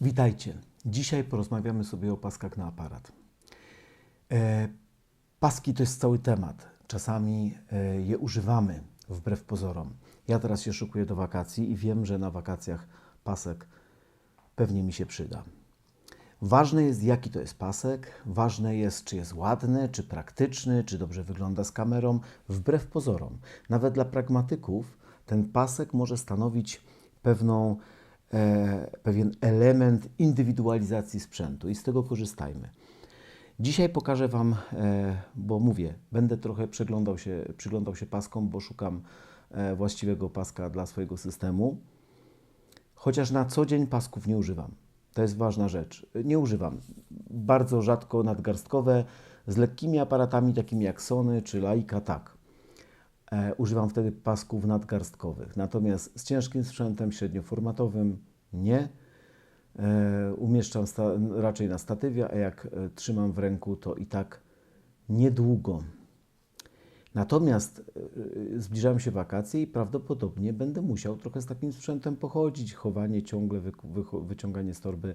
Witajcie. Dzisiaj porozmawiamy sobie o paskach na aparat. E, paski to jest cały temat. Czasami e, je używamy wbrew pozorom. Ja teraz się szykuję do wakacji i wiem, że na wakacjach pasek pewnie mi się przyda. Ważne jest, jaki to jest pasek, ważne jest, czy jest ładny, czy praktyczny, czy dobrze wygląda z kamerą, wbrew pozorom. Nawet dla pragmatyków ten pasek może stanowić pewną, pewien element indywidualizacji sprzętu i z tego korzystajmy. Dzisiaj pokażę Wam, e, bo mówię, będę trochę przyglądał się, przyglądał się paskom, bo szukam e, właściwego paska dla swojego systemu. Chociaż na co dzień pasków nie używam. To jest ważna rzecz. Nie używam. Bardzo rzadko nadgarstkowe, z lekkimi aparatami takimi jak Sony czy Leica, tak. E, używam wtedy pasków nadgarstkowych. Natomiast z ciężkim sprzętem średnioformatowym nie. E, umieszczam raczej na statywie, a jak e, trzymam w ręku, to i tak niedługo. Natomiast zbliżają się wakacje i prawdopodobnie będę musiał trochę z takim sprzętem pochodzić. Chowanie ciągle, wy, wy, wyciąganie z torby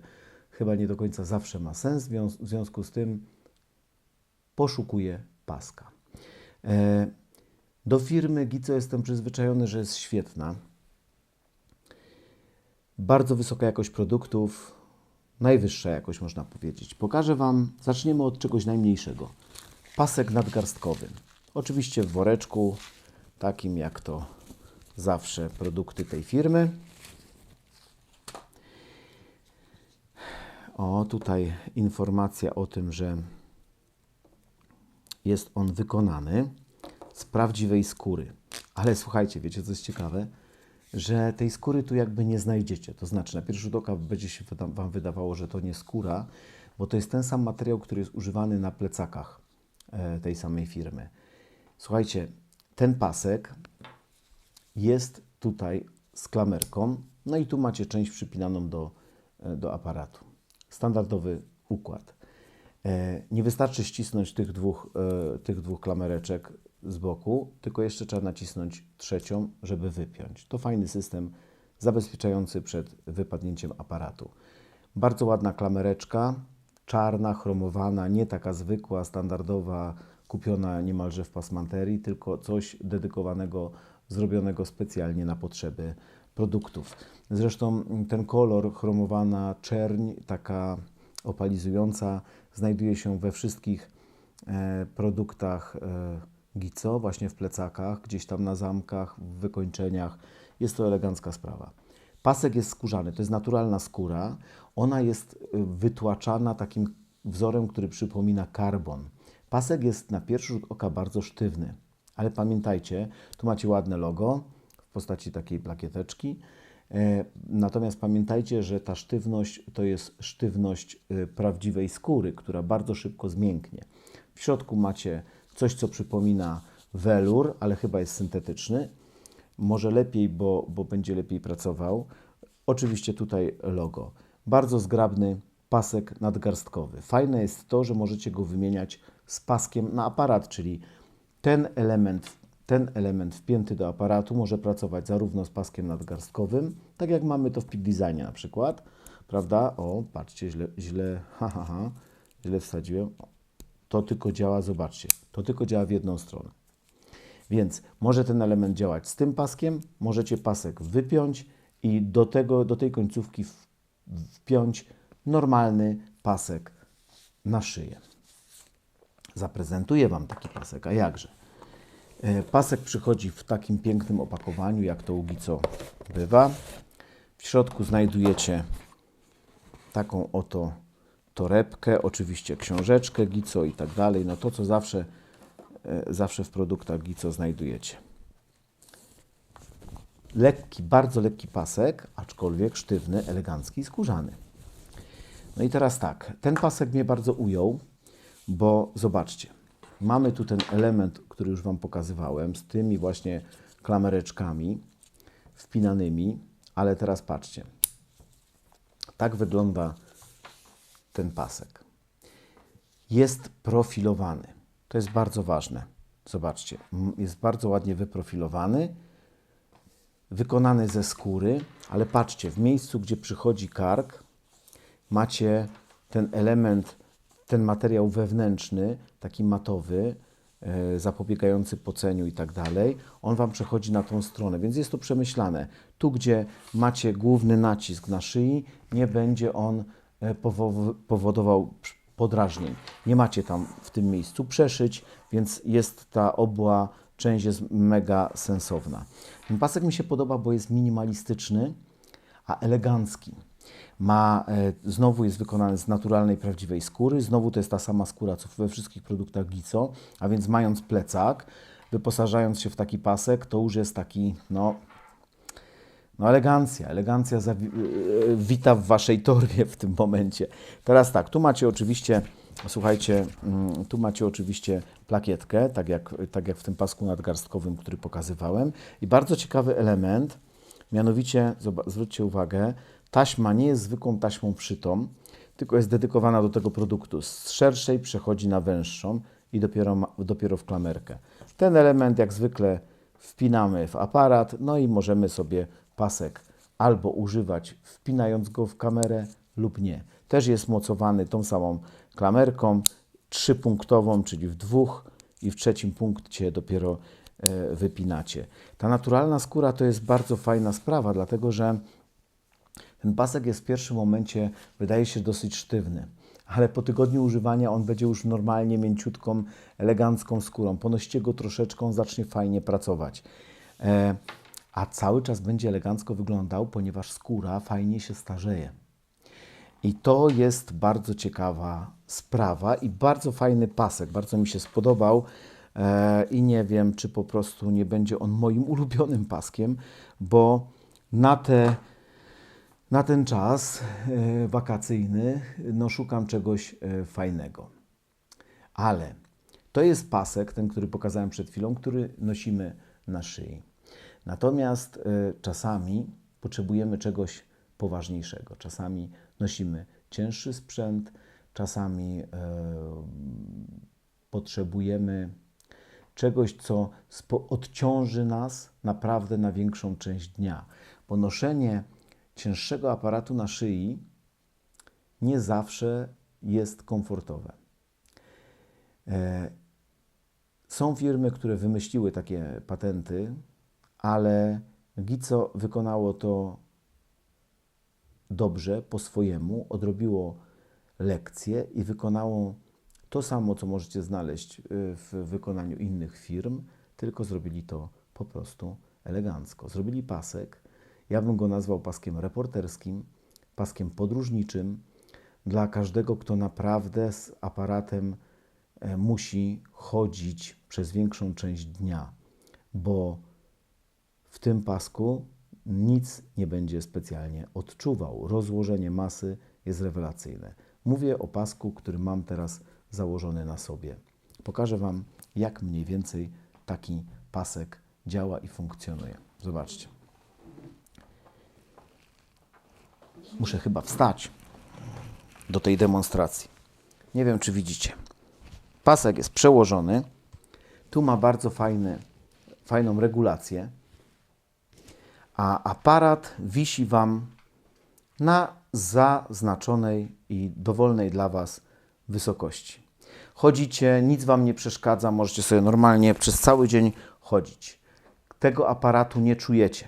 chyba nie do końca zawsze ma sens. W związku z tym poszukuję paska. E, do firmy Gico jestem przyzwyczajony, że jest świetna. Bardzo wysoka jakość produktów, najwyższa jakość można powiedzieć. Pokażę Wam, zaczniemy od czegoś najmniejszego. Pasek nadgarstkowy. Oczywiście w woreczku, takim jak to zawsze produkty tej firmy. O, tutaj informacja o tym, że jest on wykonany z prawdziwej skóry. Ale słuchajcie, wiecie co jest ciekawe? Że tej skóry tu jakby nie znajdziecie. To znaczy, na pierwszy rzut oka będzie się Wam wydawało, że to nie skóra, bo to jest ten sam materiał, który jest używany na plecakach e, tej samej firmy. Słuchajcie, ten pasek jest tutaj z klamerką, no i tu macie część przypinaną do, e, do aparatu. Standardowy układ. E, Nie wystarczy ścisnąć tych dwóch, tych dwóch klamereczek z boku, tylko jeszcze trzeba nacisnąć trzecią, żeby wypiąć. To fajny system zabezpieczający przed wypadnięciem aparatu. Bardzo ładna klamereczka, czarna, chromowana, nie taka zwykła, standardowa, kupiona niemalże w pasmanterii, tylko coś dedykowanego, zrobionego specjalnie na potrzeby produktów. Zresztą ten kolor, chromowana czerń, taka opalizująca, znajduje się we wszystkich e, produktach e, Gico, właśnie w plecakach, gdzieś tam na zamkach, w wykończeniach. Jest to elegancka sprawa. Pasek jest skórzany, to jest naturalna skóra. Ona jest y, wytłaczana takim wzorem, który przypomina karbon. Pasek jest na pierwszy rzut oka bardzo sztywny, ale pamiętajcie, tu macie ładne logo w postaci takiej plakieteczki. E, Natomiast pamiętajcie, że ta sztywność to jest sztywność y, prawdziwej skóry, która bardzo szybko zmięknie. W środku macie coś, co przypomina welur, ale chyba jest syntetyczny. Może lepiej, bo, bo będzie lepiej pracował. Oczywiście tutaj logo. Bardzo zgrabny pasek nadgarstkowy. Fajne jest to, że możecie go wymieniać z paskiem na aparat, czyli ten element, ten element wpięty do aparatu może pracować zarówno z paskiem nadgarstkowym, tak jak mamy to w Peak Designie na przykład, prawda? O, patrzcie, źle, źle, ha, ha, ha, źle wsadziłem. To tylko działa, zobaczcie, to tylko działa w jedną stronę. Więc może ten element działać z tym paskiem, możecie pasek wypiąć i do, tego, do tej końcówki wpiąć normalny pasek na szyję. Zaprezentuję Wam taki pasek, a jakże. E, Pasek przychodzi w takim pięknym opakowaniu, jak to u Gico bywa. W środku znajdujecie taką oto torebkę, oczywiście książeczkę Gico i tak dalej. No to, co zawsze, e, zawsze w produktach Gico znajdujecie. Lekki, bardzo lekki pasek, aczkolwiek sztywny, elegancki, skórzany. No i teraz tak, ten pasek mnie bardzo ujął, bo zobaczcie, mamy tu ten element, który już Wam pokazywałem, z tymi właśnie klamereczkami wpinanymi, ale teraz patrzcie, tak wygląda ten pasek. Jest profilowany. To jest bardzo ważne. Zobaczcie, jest bardzo ładnie wyprofilowany, wykonany ze skóry, ale patrzcie, w miejscu, gdzie przychodzi kark, macie ten element, ten materiał wewnętrzny, taki matowy, e, zapobiegający poceniu i tak dalej, on Wam przechodzi na tą stronę, więc jest to przemyślane. Tu, gdzie macie główny nacisk na szyi, nie będzie on powodował przy- podrażnień. Nie macie tam w tym miejscu przeszyć, więc jest ta obła część jest mega sensowna. Ten pasek mi się podoba, bo jest minimalistyczny, a elegancki. Ma, e, znowu jest wykonany z naturalnej, prawdziwej skóry. Znowu to jest ta sama skóra, co we wszystkich produktach Gico, a więc mając plecak, wyposażając się w taki pasek, to już jest taki, no, no elegancja, elegancja e, wita w waszej torbie w tym momencie. Teraz tak, tu macie oczywiście, słuchajcie, mm, tu macie oczywiście plakietkę, tak jak, tak jak w tym pasku nadgarstkowym, który pokazywałem. I bardzo ciekawy element, mianowicie, zwróćcie uwagę, taśma nie jest zwykłą taśmą wszytą, tylko jest dedykowana do tego produktu. Z szerszej przechodzi na węższą i dopiero, dopiero w klamerkę. Ten element jak zwykle wpinamy w aparat, no i możemy sobie pasek albo używać wpinając go w kamerę lub nie. Też jest mocowany tą samą klamerką trzypunktową, czyli w dwóch i w trzecim punkcie dopiero e, wypinacie. Ta naturalna skóra to jest bardzo fajna sprawa, dlatego że ten pasek jest w pierwszym momencie, wydaje się, dosyć sztywny, ale po tygodniu używania on będzie już normalnie mięciutką, elegancką skórą. Ponosicie go troszeczkę, on zacznie fajnie pracować. E, a cały czas będzie elegancko wyglądał, ponieważ skóra fajnie się starzeje. I to jest bardzo ciekawa sprawa i bardzo fajny pasek. Bardzo mi się spodobał e, i nie wiem, czy po prostu nie będzie on moim ulubionym paskiem, bo na te na ten czas e, wakacyjny no, szukam czegoś e, fajnego. Ale to jest pasek, ten, który pokazałem przed chwilą, który nosimy na szyi. Natomiast e, czasami potrzebujemy czegoś poważniejszego. Czasami nosimy cięższy sprzęt, czasami e, potrzebujemy czegoś, co odciąży nas naprawdę na większą część dnia. Bo noszenie cięższego aparatu na szyi nie zawsze jest komfortowe. E, Są firmy, które wymyśliły takie patenty, ale Gico wykonało to dobrze, po swojemu, odrobiło lekcję i wykonało to samo, co możecie znaleźć y, w wykonaniu innych firm, tylko zrobili to po prostu elegancko. Zrobili pasek, ja bym go nazwał paskiem reporterskim, paskiem podróżniczym, dla każdego, kto naprawdę z aparatem e, musi chodzić przez większą część dnia, bo w tym pasku nic nie będzie specjalnie odczuwał. Rozłożenie masy jest rewelacyjne. Mówię o pasku, który mam teraz założony na sobie. Pokażę Wam, jak mniej więcej taki pasek działa i funkcjonuje. Zobaczcie. Muszę chyba wstać do tej demonstracji. Nie wiem, czy widzicie. Pasek jest przełożony. Tu ma bardzo fajny, fajną regulację a aparat wisi Wam na zaznaczonej i dowolnej dla Was wysokości. Chodzicie, nic Wam nie przeszkadza, możecie sobie normalnie przez cały dzień chodzić. Tego aparatu nie czujecie.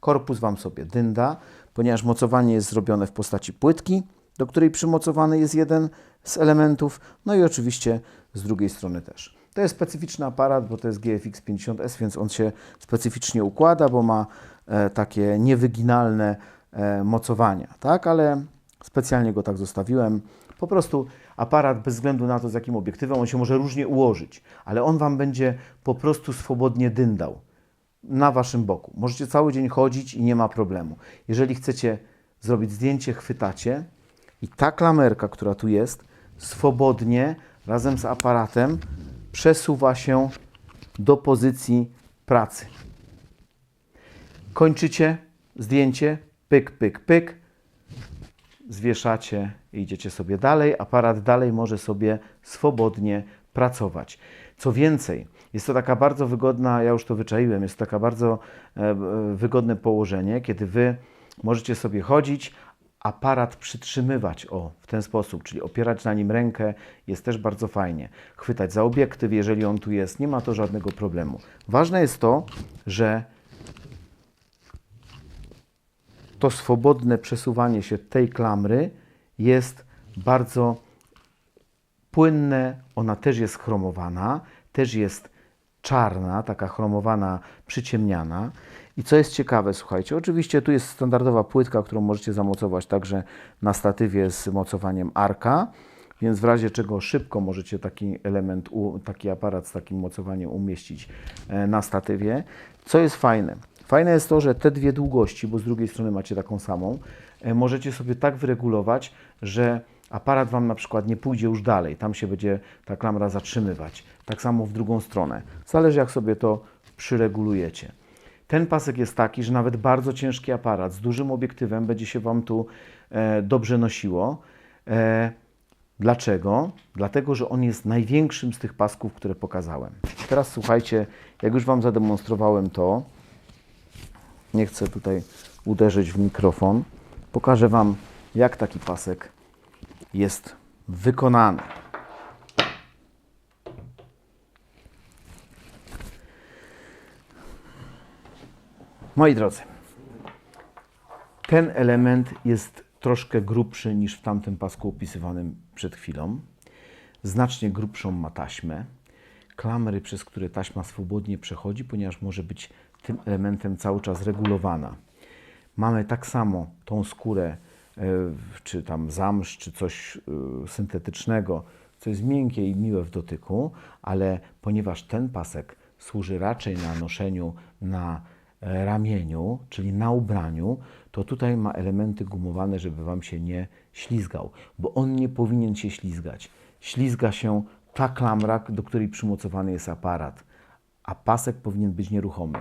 Korpus Wam sobie dynda, ponieważ mocowanie jest zrobione w postaci płytki, do której przymocowany jest jeden z elementów, no i oczywiście z drugiej strony też. To jest specyficzny aparat, bo to jest GFX 50S, więc on się specyficznie układa, bo ma takie niewyginalne e, mocowania, tak? Ale specjalnie go tak zostawiłem. Po prostu aparat bez względu na to, z jakim obiektywem, on się może różnie ułożyć, ale on Wam będzie po prostu swobodnie dyndał na Waszym boku. Możecie cały dzień chodzić i nie ma problemu. Jeżeli chcecie zrobić zdjęcie, chwytacie i ta klamerka, która tu jest, swobodnie razem z aparatem przesuwa się do pozycji pracy. Kończycie zdjęcie, pyk, pyk, pyk, zwieszacie i idziecie sobie dalej. Aparat dalej może sobie swobodnie pracować. Co więcej, jest to taka bardzo wygodna, ja już to wyczaiłem, jest to taka bardzo e, wygodne położenie, kiedy wy możecie sobie chodzić, aparat przytrzymywać, o, w ten sposób, czyli opierać na nim rękę, jest też bardzo fajnie. Chwytać za obiektyw, jeżeli on tu jest, nie ma to żadnego problemu. Ważne jest to, że to swobodne przesuwanie się tej klamry jest bardzo płynne, ona też jest chromowana, też jest czarna, taka chromowana, przyciemniana. I co jest ciekawe, słuchajcie, oczywiście tu jest standardowa płytka, którą możecie zamocować także na statywie z mocowaniem arka, więc w razie czego szybko możecie taki element, taki aparat z takim mocowaniem umieścić e, na statywie. Co jest fajne? Fajne jest to, że te dwie długości, bo z drugiej strony macie taką samą, e, możecie sobie tak wyregulować, że aparat Wam na przykład nie pójdzie już dalej, tam się będzie ta klamra zatrzymywać. Tak samo w drugą stronę. Zależy jak sobie to przyregulujecie. Ten pasek jest taki, że nawet bardzo ciężki aparat z dużym obiektywem będzie się Wam tu e, dobrze nosiło. E, dlaczego? Dlatego, że on jest największym z tych pasków, które pokazałem. Teraz słuchajcie, jak już Wam zademonstrowałem to, nie chcę tutaj uderzyć w mikrofon, pokażę Wam, jak taki pasek jest wykonany. Moi drodzy, ten element jest troszkę grubszy niż w tamtym pasku opisywanym przed chwilą. Znacznie grubszą ma taśmę. Klamry, przez które taśma swobodnie przechodzi, ponieważ może być tym elementem cały czas regulowana. Mamy tak samo tą skórę, e, czy tam zamsz, czy coś e, syntetycznego, co jest miękkie i miłe w dotyku, ale ponieważ ten pasek służy raczej na noszeniu na ramieniu, czyli na ubraniu, to tutaj ma elementy gumowane, żeby Wam się nie ślizgał, bo on nie powinien się ślizgać. Ślizga się ta klamra, do której przymocowany jest aparat, a pasek powinien być nieruchomy.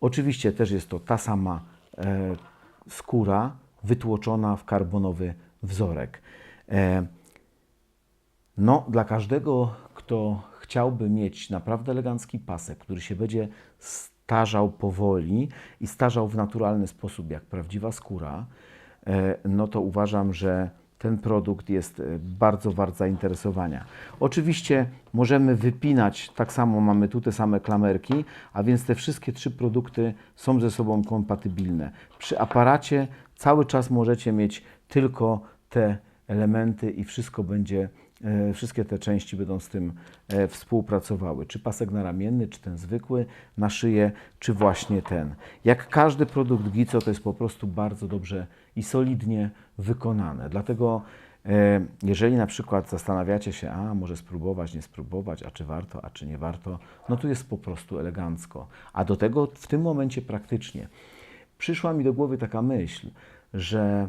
Oczywiście też jest to ta sama e, skóra wytłoczona w karbonowy wzorek. E, no, dla każdego, kto chciałby mieć naprawdę elegancki pasek, który się będzie starzał powoli i starzał w naturalny sposób, jak prawdziwa skóra, e, no to uważam, że ten produkt jest e, bardzo wart zainteresowania. Oczywiście możemy wypinać, tak samo mamy tu te same klamerki, a więc te wszystkie trzy produkty są ze sobą kompatybilne. Przy aparacie cały czas możecie mieć tylko te elementy i wszystko będzie, e, wszystkie te części będą z tym e, współpracowały. Czy pasek naramienny, czy ten zwykły na szyję, czy właśnie ten. Jak każdy produkt Gico, to jest po prostu bardzo dobrze i solidnie wykonane. Dlatego e, jeżeli na przykład zastanawiacie się, a może spróbować, nie spróbować, a czy warto, a czy nie warto, no tu jest po prostu elegancko. A do tego w tym momencie praktycznie. Przyszła mi do głowy taka myśl, że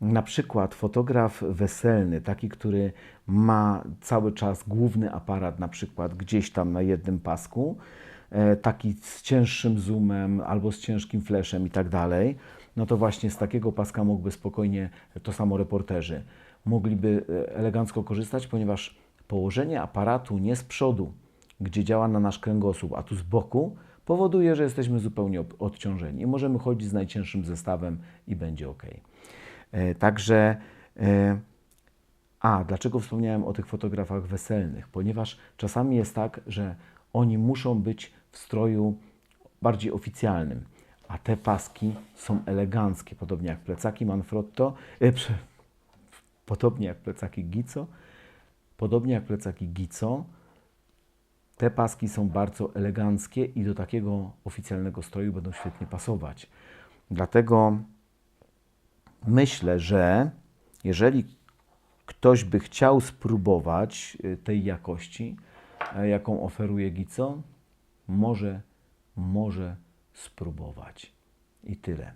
na przykład fotograf weselny, taki, który ma cały czas główny aparat, na przykład gdzieś tam na jednym pasku, e, taki z cięższym zoomem albo z ciężkim flashem i tak dalej, no to właśnie z takiego paska mógłby spokojnie, to samo reporterzy, mogliby e, elegancko korzystać, ponieważ położenie aparatu nie z przodu, gdzie działa na nasz kręgosłup, a tu z boku, powoduje, że jesteśmy zupełnie odciążeni możemy chodzić z najcięższym zestawem i będzie ok. E, Także, e, a dlaczego wspomniałem o tych fotografach weselnych? Ponieważ czasami jest tak, że oni muszą być w stroju bardziej oficjalnym, a te paski są eleganckie, podobnie jak plecaki Manfrotto, e, prze- podobnie jak plecaki Gico, podobnie jak plecaki Gico, te paski są bardzo eleganckie i do takiego oficjalnego stroju będą świetnie pasować. Dlatego myślę, że jeżeli ktoś by chciał spróbować y, tej jakości, e, jaką oferuje Gico, może, może spróbować. I tyle.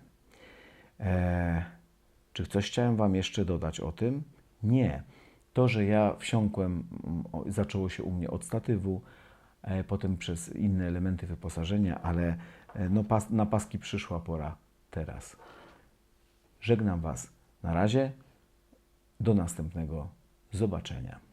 E, czy coś chciałem Wam jeszcze dodać o tym? Nie. To, że ja wsiąkłem, mm, zaczęło się u mnie od statywu, e, potem przez inne elementy wyposażenia, ale e, no, pas, na paski przyszła pora teraz. Żegnam Was. Na razie. Do następnego zobaczenia.